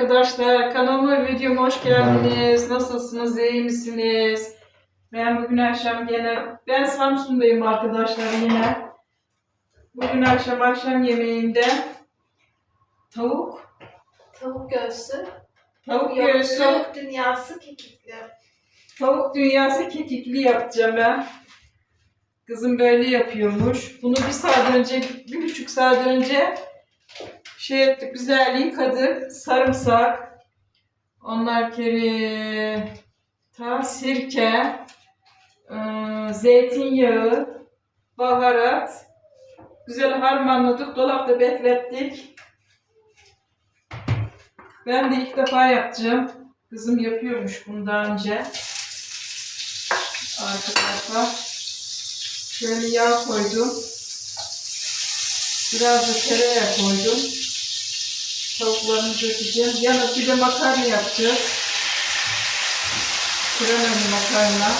arkadaşlar. Kanalıma videoma hoş geldiniz. Nasılsınız? iyi misiniz? Ben bugün akşam gene ben Samsun'dayım arkadaşlar yine. Bugün akşam akşam yemeğinde tavuk, Tavuk göğsü. tavuk Yok, göğsü, Tavuk dünyası kekikli. tavuk dünyası kekikli yapacağım ben. Kızım böyle yapıyormuş. Bunu bir saat önce, bir buçuk saat önce şey ettik, güzel yıkadık. Sarımsak, onlar kere ta sirke, ıı, zeytinyağı, baharat. Güzel harmanladık, dolapta beklettik. Ben de ilk defa yapacağım. Kızım yapıyormuş bundan önce. Arkadaşlar. Şöyle yağ koydum. Biraz da tereyağı koydum. Tavuklarını dökeceğim. Yanına bir de makarna yapacağız. Kremalı makarna.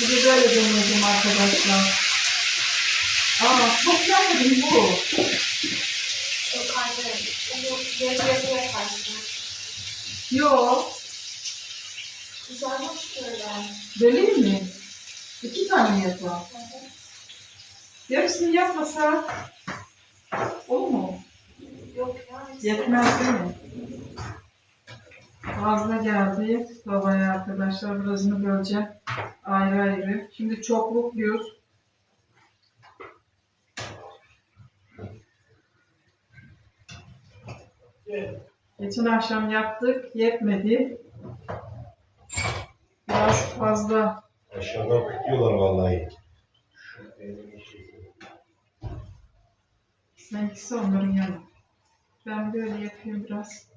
Bir de böyle deneyeceğim arkadaşlar. Aa çok yapmadım bu. Yok anne. Onu gece yaparsın. Yo, Güzelmiş böyle. böleyim mi? İki tane yapalım. Yarısını yapmasa olur mu? Yetmez değil mi? Fazla geldi babaya arkadaşlar. Birazını böleceğim. Ayrı ayrı. Şimdi çokluk yiyoruz. Geçen akşam yaptık. Yetmedi. Biraz fazla. Aşağıdan tutuyorlar vallahi. Seninkisi onların yanı. Ben böyle yapayım biraz.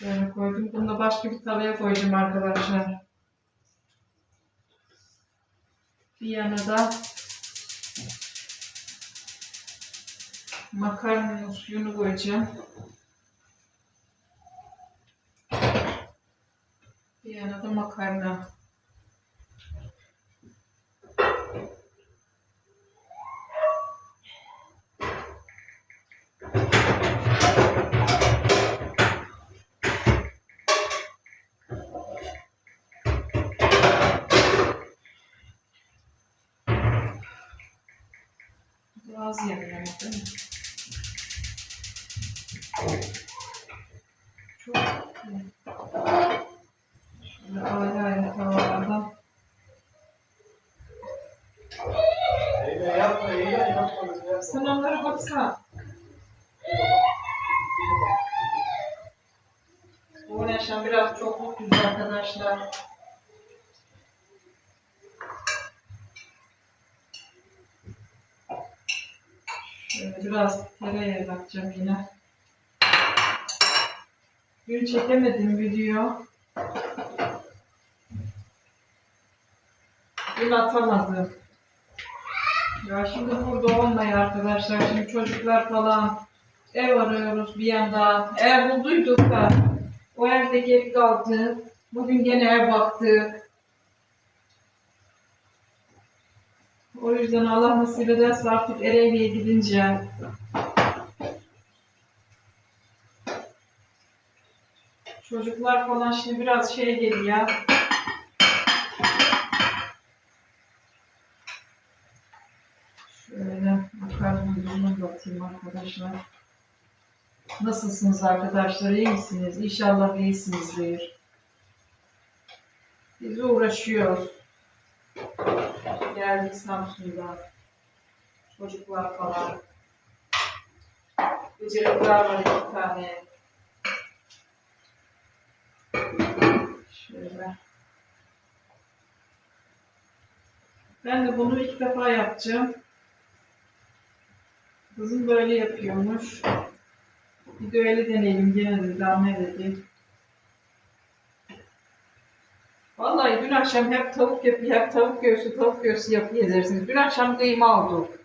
Böyle koydum. Bunu da başka bir tavaya koyacağım arkadaşlar. Bir yana da makarnanın suyunu koyacağım. Bir yana da makarna. Biraz yanıyor değil mi? Çok. Şöyle ayrı ayrı. Sen onlara baksana. Bu yaşam biraz çok mutluyuz arkadaşlar. Şöyle biraz tereyağı bakacağım yine. Dün çekemedim video. Dün atamadım. Ya şimdi burada olmayı arkadaşlar. Şimdi çocuklar falan ev arıyoruz bir yanda. Ev bulduyduk da o evde geri kaldı. Bugün gene ev baktık. O yüzden Allah nasip ederse artık Ereğli'ye gidince Çocuklar falan şimdi biraz şey geliyor. Şöyle makarnamı batayım arkadaşlar. Nasılsınız arkadaşlar? İyi misiniz? İnşallah iyisinizdir. Biz uğraşıyoruz. Geldik Samsun'dan. Çocuklar falan. Bıcırıklar var iki tane. Şöyle. Ben de bunu ilk defa yapacağım. Kızım böyle yapıyormuş. Bir de öyle deneyelim gene dedi. Ahmet dedi. Vallahi dün akşam hep tavuk yapıyor, hep tavuk göğsü, tavuk göğsü yapıyor dersiniz. Dün akşam kıyma aldık.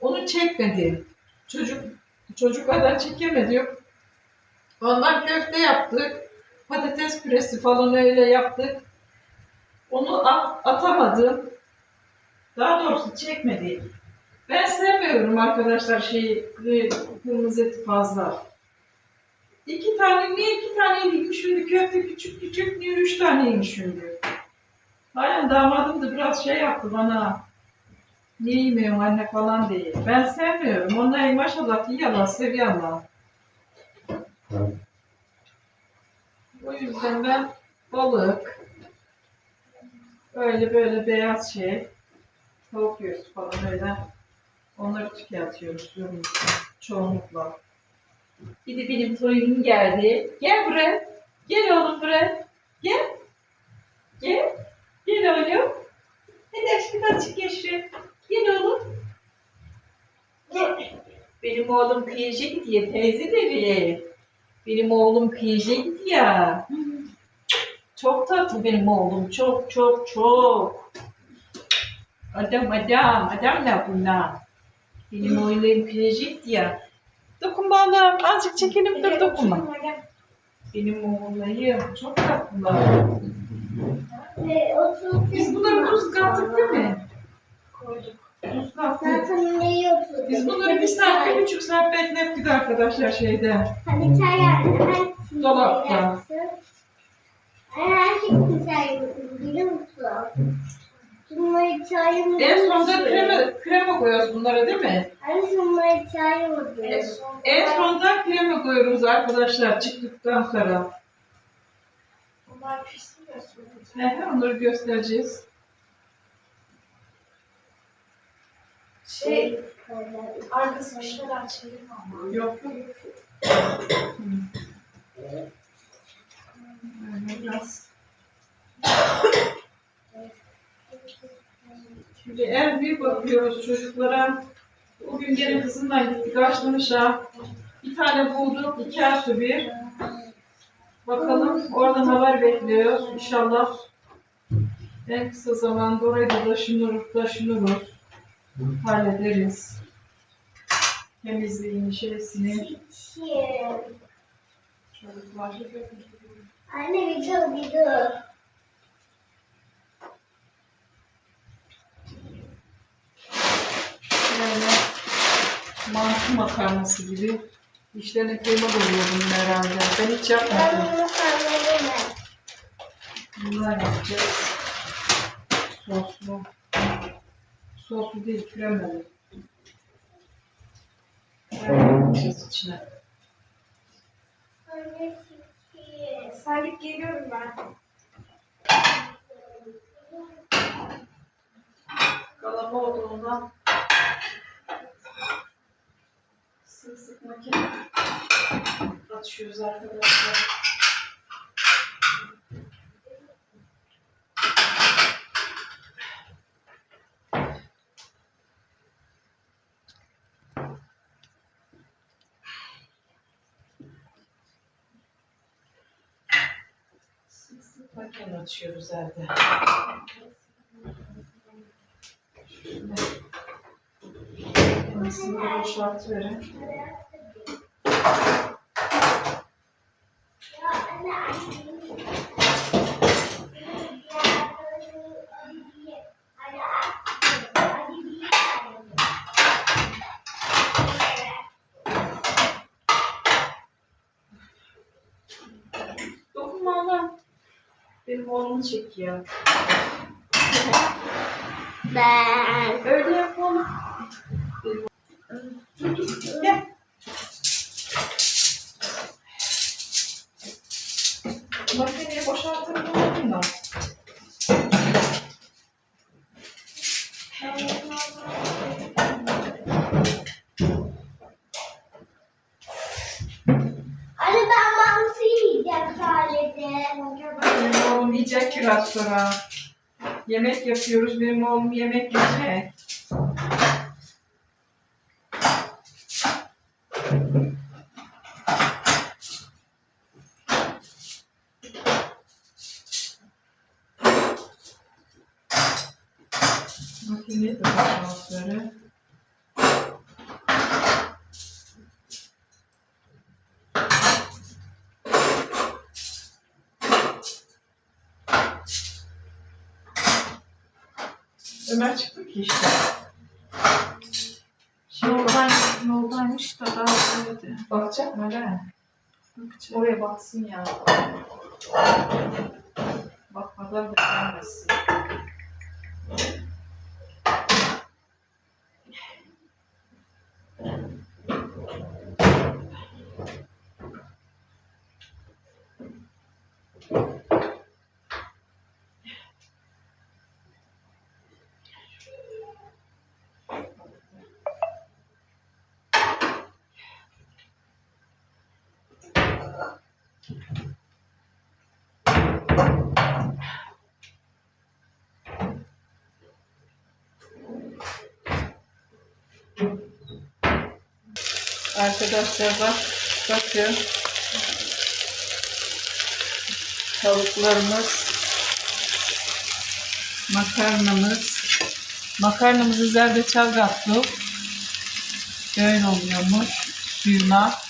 Onu çekmedim. Çocuk çocuklardan çekemedi yok. Ondan köfte yaptık. Patates püresi falan öyle yaptık. Onu at- atamadım. Daha doğrusu çekmedik. Ben sevmiyorum arkadaşlar şeyi kı- kırmızı eti fazla. İki tane, niye iki taneymiş şimdi köfte küçük küçük, niye üç taneymiş şimdi? Aynen damadım da biraz şey yaptı bana. Niye yemiyorum anne falan diye. Ben sevmiyorum. Onlar maşallah yiyorlar, seviyorlar. O yüzden ben balık, öyle böyle beyaz şey, tavuk göğsü falan öyle onları tüketiyoruz çoğunlukla. Bir de benim torunum geldi. Gel buraya. Gel oğlum buraya. Gel. Gel. Gel oğlum. Hadi aşkım azıcık yaşa. Gel oğlum. Gel. Benim oğlum kıyacak diye teyzeleri. Benim oğlum kıyacak ya. Çok tatlı benim oğlum. Çok çok çok. Adam adam. Adam ne bunlar? Benim oğlum kıyacak ya. Dokunma Allah'ım. Azıcık çekelim dur dokunma. Benim oğullarım çok oturduk. Biz bunları buz kattık değil mi? Koyduk. Buz kattık. Zaten neyi oturduk? Biz bunları bir saat, bir buçuk saat beklettik arkadaşlar şeyde. Hadi çay. Ben Dolapta. Her şey güzel biliyor musun? Şunları çayımı En sonunda krema, krema koyuyoruz bunlara değil mi? Hani şunları çayımı En sonunda krema koyuyoruz arkadaşlar çıktıktan sonra. Bunlar pişsin de onları göstereceğiz. Şey, arkasını şuradan çevirme ama. Yok yok. Biraz. Eğer bir bakıyoruz çocuklara. Bugün gene kızımla gittik Açlanış'a. Bir tane bulduk, iki artı bir. Bakalım oradan haber bekliyoruz. İnşallah en kısa zamanda orayı da taşınırız, taşınırız. Hallederiz. Temizliğini, şeysini. Çocuklar. Anne bir dur bir dur. Böyle mantı makarnası gibi. İşlerine kıyma koyuyor bunun herhalde. Ben hiç Ben yapmadım. bunu sana veremem. Bunlar yapacağız. Soslu. Soslu değil, kremalı. Yapacağız içine. Salih geliyorum ben. Kalama olduğundan makine açıyoruz arkadaşlar. Makine açıyoruz evde. Nasıl boşalt verin. Ya anne anne. Dokunma Allah'ım. Benim çekiyor. Ben. Öyle yapalım. Gel. Yapıyoruz. Benim oğlum yemek yiyecek. Makineyi de boşaltıyorum. Ömer çıktı ki işte. Şimdi Yoldan, yoldaymış da daha öyleydi. bakacak mı öyle? Oraya baksın ya. Bakmadan da Arkadaşlar bak, bakın. Tavuklarımız, makarnamız, makarnamızı zerdeçal kattık. Böyle oluyormuş suyuna.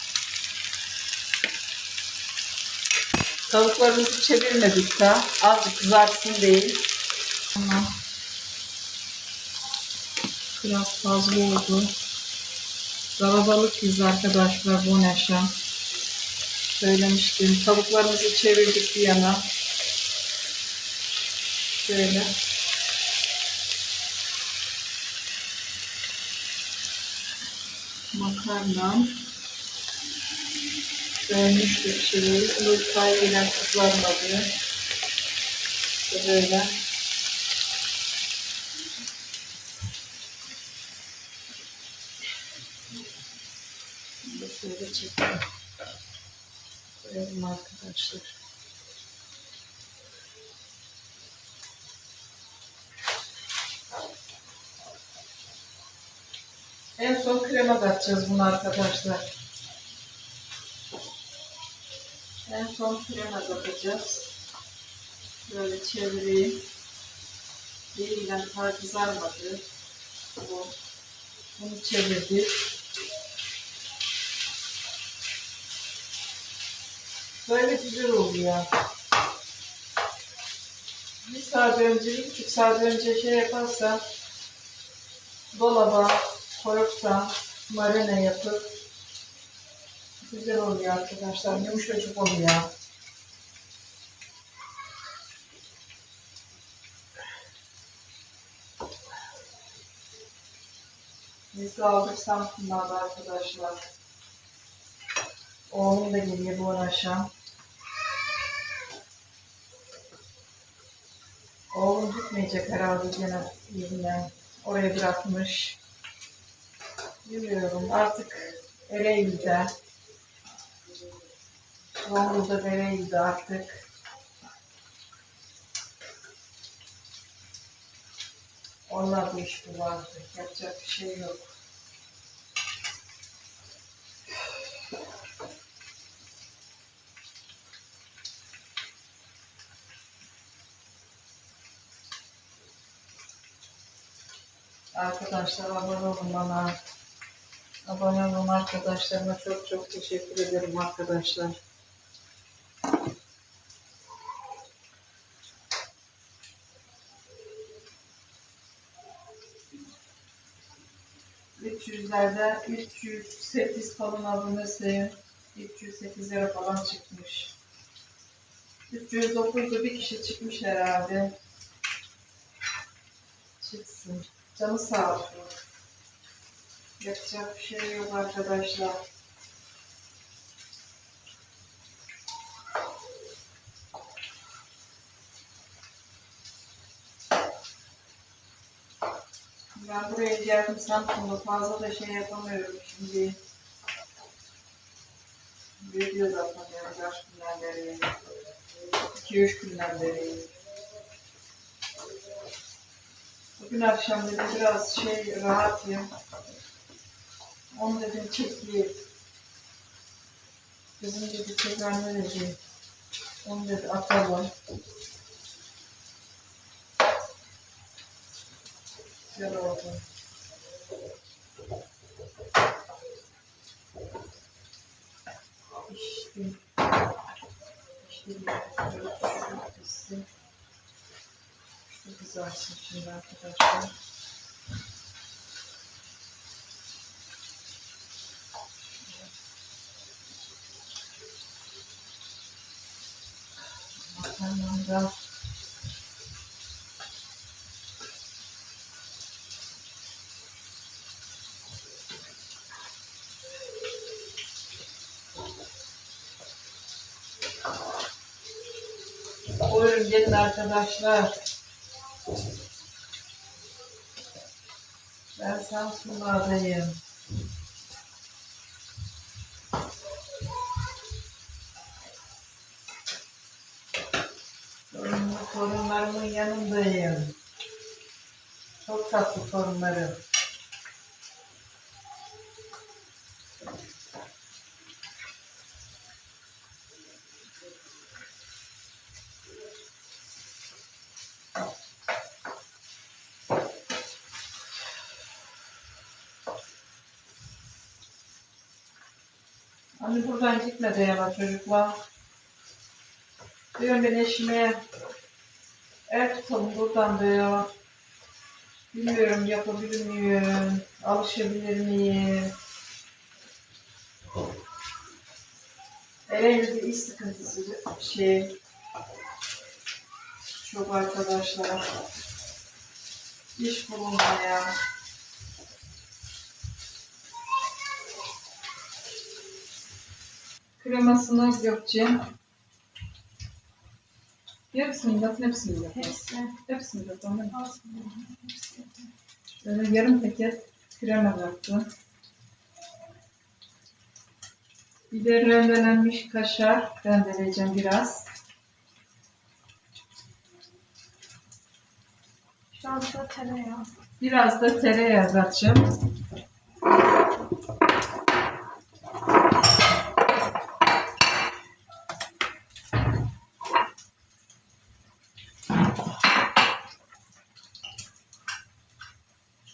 Tavuklarımızı çevirmedik daha. Azıcık kızartsın değil. Tamam. Biraz fazla oldu. Kalabalık biz arkadaşlar bu akşam. Söylemiştim. Tavuklarımızı çevirdik bir yana. Şöyle. Makarnam. Dönmüştür şeyi. Yumurtayı gelen kızarmadı. İşte böyle. Şimdi de şöyle çekelim. Koyalım arkadaşlar. En son krema katacağız bunu arkadaşlar. En son krema katacağız. Böyle çevireyim. Yeniden kızarmadı. Bu. Bunu çevirdik. Böyle güzel oluyor. Bir saat önce, bir buçuk saat önce şey yaparsan dolaba koyarsan marine yapıp güzel oluyor arkadaşlar. Yumuşacık oluyor. Biz de aldık Samsun'da arkadaşlar. Oğlum da geliyor bu akşam. Oğlum gitmeyecek herhalde gene yerine. Oraya bırakmış. Bilmiyorum artık Ereğli'de. Zonguldak'ta Ereğli'de artık. Onlar bu iş bu vardı. Yapacak bir şey yok. Arkadaşlar abone olun bana. Abone olun arkadaşlarıma çok çok teşekkür ederim arkadaşlar. Yüzlerde 308 falan abonesi 308 lira falan çıkmış. 309'da bir kişi çıkmış herhalde. Canı sağ olsun. Yapacak bir şey yok arkadaşlar. Ben buraya geldim Samsun'da fazla da şey yapamıyorum şimdi. Video da atamıyorum kaç günden beri. 2-3 günden beri. Bugün akşam dedim biraz şey rahatım. Onu dedim çekeyim. Bizim dedi tekrar ne dedi? Onu dedi atalım. Güzel oldu. İşte. İşte bir Şu kızarsın şimdi arkadaşlar. Makarnamda. Buyurun gelin arkadaşlar. Ben. Torunlu torunlarımın yanındayım. Çok tatlı torunlarım. Hani buradan gitme de yana çocuklar. Diyorum ben eşime ev tutalım buradan diyor. Bilmiyorum yapabilir miyim? Alışabilir miyim? Elimizde iş sıkıntısı bir şey. Çok arkadaşlar. İş bulunmaya. Kremasını Gökçe. Yarısını yap, hepsini yap. Hepsi. Hepsini yap, tamam mı? Böyle yarım paket krema yaptım. Bir de rendelenmiş kaşar rendeleyeceğim biraz. An şu tereyağı. Biraz da tereyağı katacağım.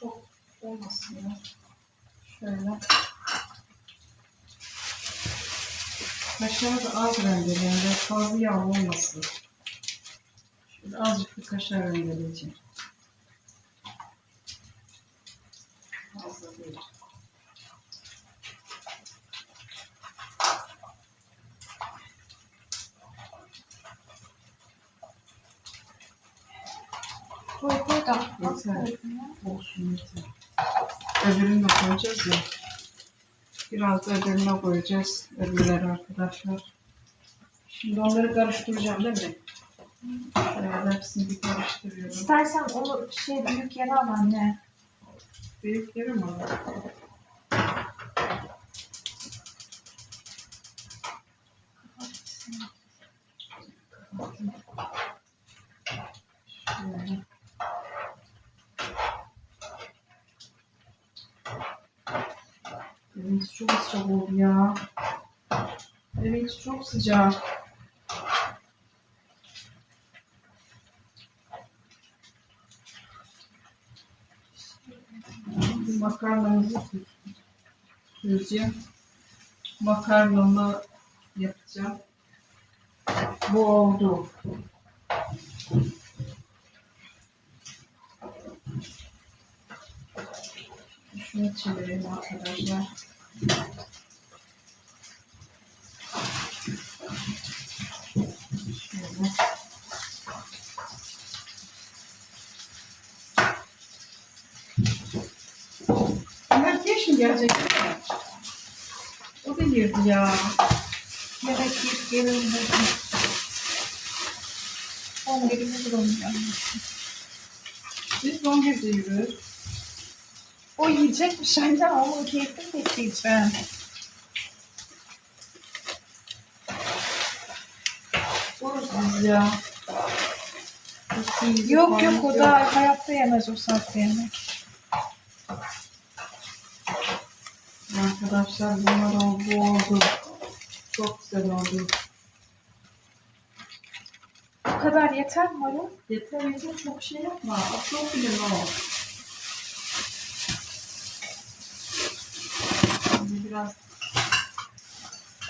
Çok olmasın ya. Şöyle. Kaşarı da az rendeleyeceğim. Fazla yağ olmasın. Şöyle azıcık bir kaşar rendeleyeceğim. Fazla değil. Koy koy da. Yeter. Olsun yeter. Öbürünü de koyacağız ya. Da öbürüne koyacağız. Öbürleri arkadaşlar. Şimdi onları karıştıracağım değil mi? Şöyle hepsini bir karıştırıyorum. İstersen onu şey büyük yere al anne. Büyük ama. Şöyle. Oldu ya. Evet çok sıcak. Şimdi makarnamızı süzeceğim. Makarnamı yapacağım. Bu oldu. Şunu çevireyim arkadaşlar. Ömer geç mi gelecek? O da girdi ya. Yemek yiyip gelirim dedim. 11'i bulurum yani. Biz 11'de yürüyoruz. O yiyecekmiş anne ama onu keyifli bekleyeceğim. Dururuz biz ya. Yok yok o da hayatta yemez o saatte yemek. Arkadaşlar bunlar oldu, oldu. Çok güzel oldu. Bu kadar yeter mi Mara? Yeter yeter çok şey yapma. Çok bile ne. Şimdi biraz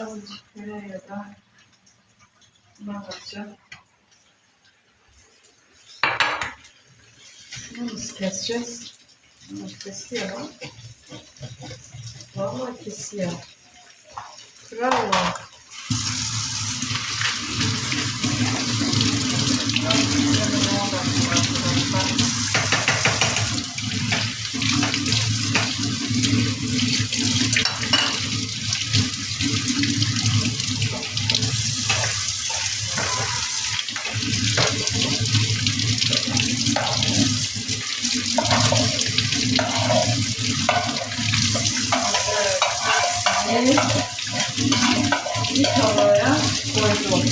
azıcık tereyağı da buna bakacağım. Bunu keseceğiz? Bunu kesiyor? Vallahi kesiyor. Bravo. Evet. Bir tavaya koydum.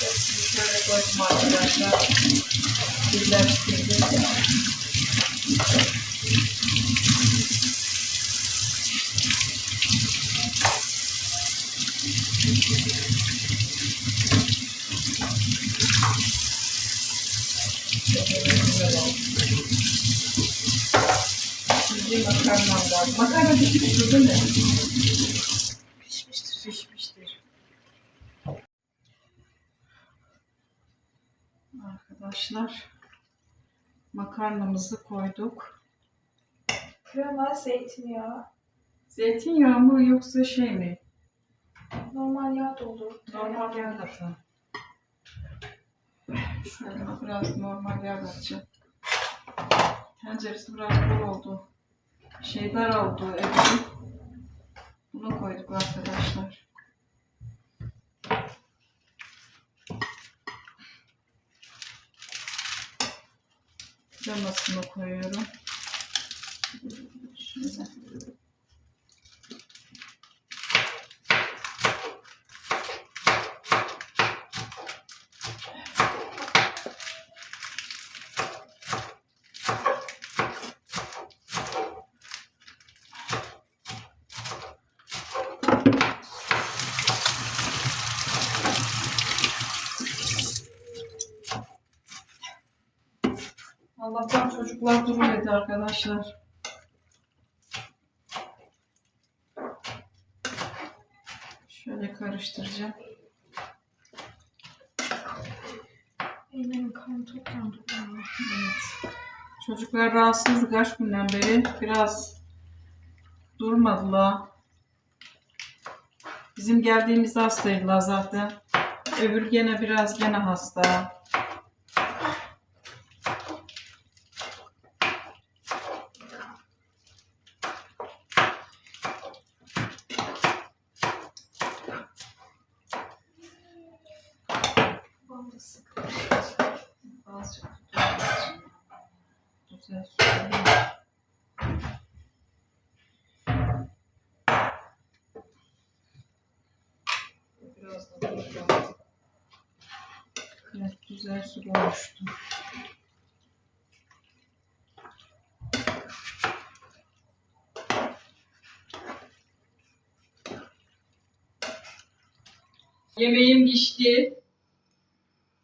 Hepsini şöyle koydum Güzel oldu. Şimdi makarnam var. Makarna pişmiştir değil mi? Pişmiştir. Pişmiştir. Arkadaşlar makarnamızı koyduk. Krema, zeytinyağı, Zeytinyağı mı yoksa şey mi? normal yağ da olur. Normal yağ katın. Şöyle biraz normal yağ katacağım. Tenceresi biraz bol oldu. Şey dar oldu evin. Bunu koyduk arkadaşlar. Kremasını koyuyorum. Şöyle. Allah'tan çocuklar durmadı arkadaşlar. Şöyle karıştıracağım. Karnım çok yandı. Evet. Çocuklar rahatsızdı kaç günden beri. Biraz durmadılar. Bizim geldiğimizde hastaydılar zaten. Öbür gene biraz gene hasta. Bal da sık. Azıcık güzel söyleyeyim. Biraz da tuz lazım. Evet, güzel su olmuştu. Yemeğim pişti.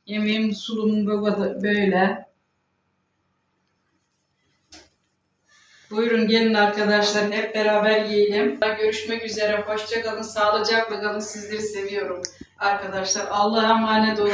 Yemeğim sulumum böyle- böyle. Buyurun gelin arkadaşlar hep beraber yiyelim. Görüşmek üzere. Hoşça kalın. Sağlıcakla kalın. Sizleri seviyorum arkadaşlar. Allah'a emanet olun.